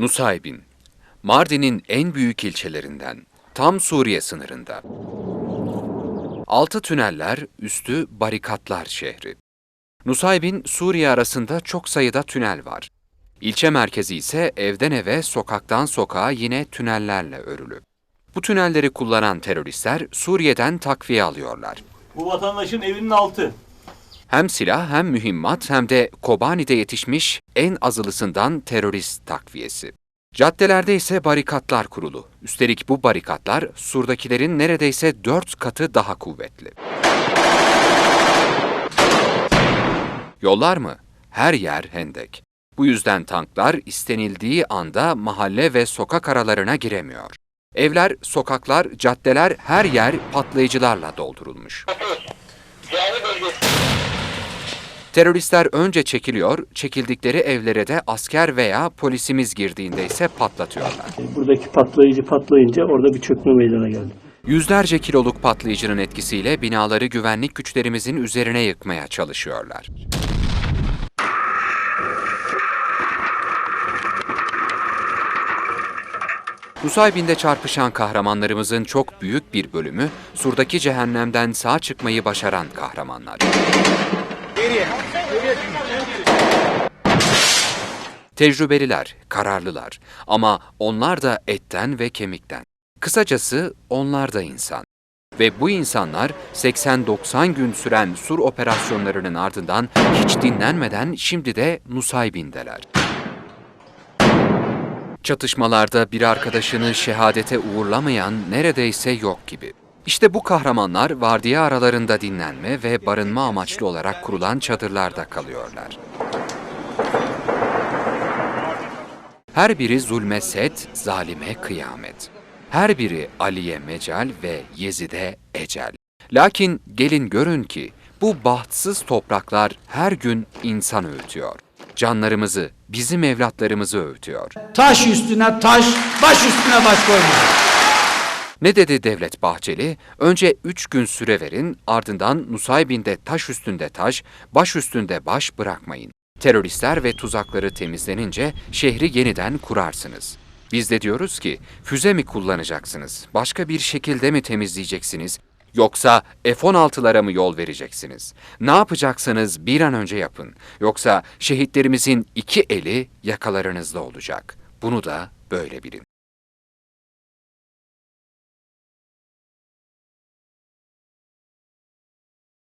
Nusaybin, Mardin'in en büyük ilçelerinden, tam Suriye sınırında. Altı tüneller, üstü barikatlar şehri. Nusaybin, Suriye arasında çok sayıda tünel var. İlçe merkezi ise evden eve, sokaktan sokağa yine tünellerle örülü. Bu tünelleri kullanan teröristler Suriye'den takviye alıyorlar. Bu vatandaşın evinin altı. Hem silah hem mühimmat hem de Kobani'de yetişmiş en azılısından terörist takviyesi. Caddelerde ise barikatlar kurulu. Üstelik bu barikatlar Sur'dakilerin neredeyse dört katı daha kuvvetli. Yollar mı? Her yer hendek. Bu yüzden tanklar istenildiği anda mahalle ve sokak aralarına giremiyor. Evler, sokaklar, caddeler her yer patlayıcılarla doldurulmuş. Teröristler önce çekiliyor, çekildikleri evlere de asker veya polisimiz girdiğinde ise patlatıyorlar. Buradaki patlayıcı patlayınca orada bir çökme meydana geldi. Yüzlerce kiloluk patlayıcının etkisiyle binaları güvenlik güçlerimizin üzerine yıkmaya çalışıyorlar. Nusaybin'de çarpışan kahramanlarımızın çok büyük bir bölümü Sur'daki cehennemden sağ çıkmayı başaran kahramanlar. Tecrübeliler, kararlılar ama onlar da etten ve kemikten. Kısacası onlar da insan. Ve bu insanlar 80-90 gün süren sur operasyonlarının ardından hiç dinlenmeden şimdi de Nusaybin'deler. Çatışmalarda bir arkadaşını şehadete uğurlamayan neredeyse yok gibi. İşte bu kahramanlar vardiya aralarında dinlenme ve barınma amaçlı olarak kurulan çadırlarda kalıyorlar. Her biri zulme set, zalime kıyamet. Her biri Ali'ye mecal ve Yezid'e ecel. Lakin gelin görün ki bu bahtsız topraklar her gün insan öğütüyor. Canlarımızı, bizim evlatlarımızı öğütüyor. Taş üstüne taş, baş üstüne baş koyma. Ne dedi Devlet Bahçeli? Önce üç gün süre verin, ardından Nusaybin'de taş üstünde taş, baş üstünde baş bırakmayın. Teröristler ve tuzakları temizlenince şehri yeniden kurarsınız. Biz de diyoruz ki, füze mi kullanacaksınız? Başka bir şekilde mi temizleyeceksiniz? Yoksa F-16'lara mı yol vereceksiniz? Ne yapacaksanız bir an önce yapın. Yoksa şehitlerimizin iki eli yakalarınızda olacak. Bunu da böyle bilin.